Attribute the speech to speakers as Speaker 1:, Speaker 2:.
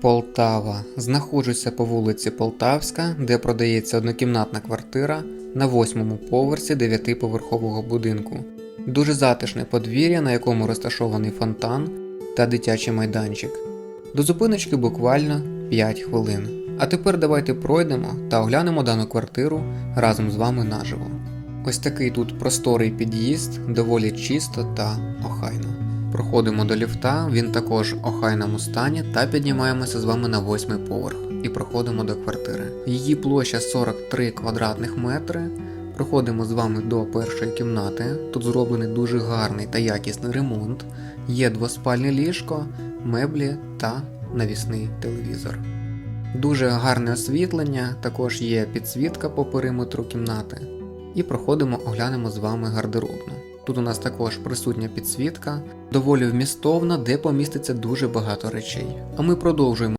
Speaker 1: Полтава. Знаходжуся по вулиці Полтавська, де продається однокімнатна квартира на восьмому поверсі дев'ятиповерхового будинку. Дуже затишне подвір'я, на якому розташований фонтан та дитячий майданчик. До зупиночки буквально 5 хвилин. А тепер давайте пройдемо та оглянемо дану квартиру разом з вами наживо. Ось такий тут просторий під'їзд, доволі чисто та охайно. Проходимо до ліфта, він також в охайному стані, та піднімаємося з вами на восьмий поверх і проходимо до квартири. Її площа 43 квадратних метри. Проходимо з вами до першої кімнати. Тут зроблений дуже гарний та якісний ремонт. Є двоспальне ліжко, меблі та навісний телевізор. Дуже гарне освітлення, також є підсвітка по периметру кімнати. І проходимо, оглянемо з вами гардеробну. Тут у нас також присутня підсвітка, доволі вмістовна, де поміститься дуже багато речей. А ми продовжуємо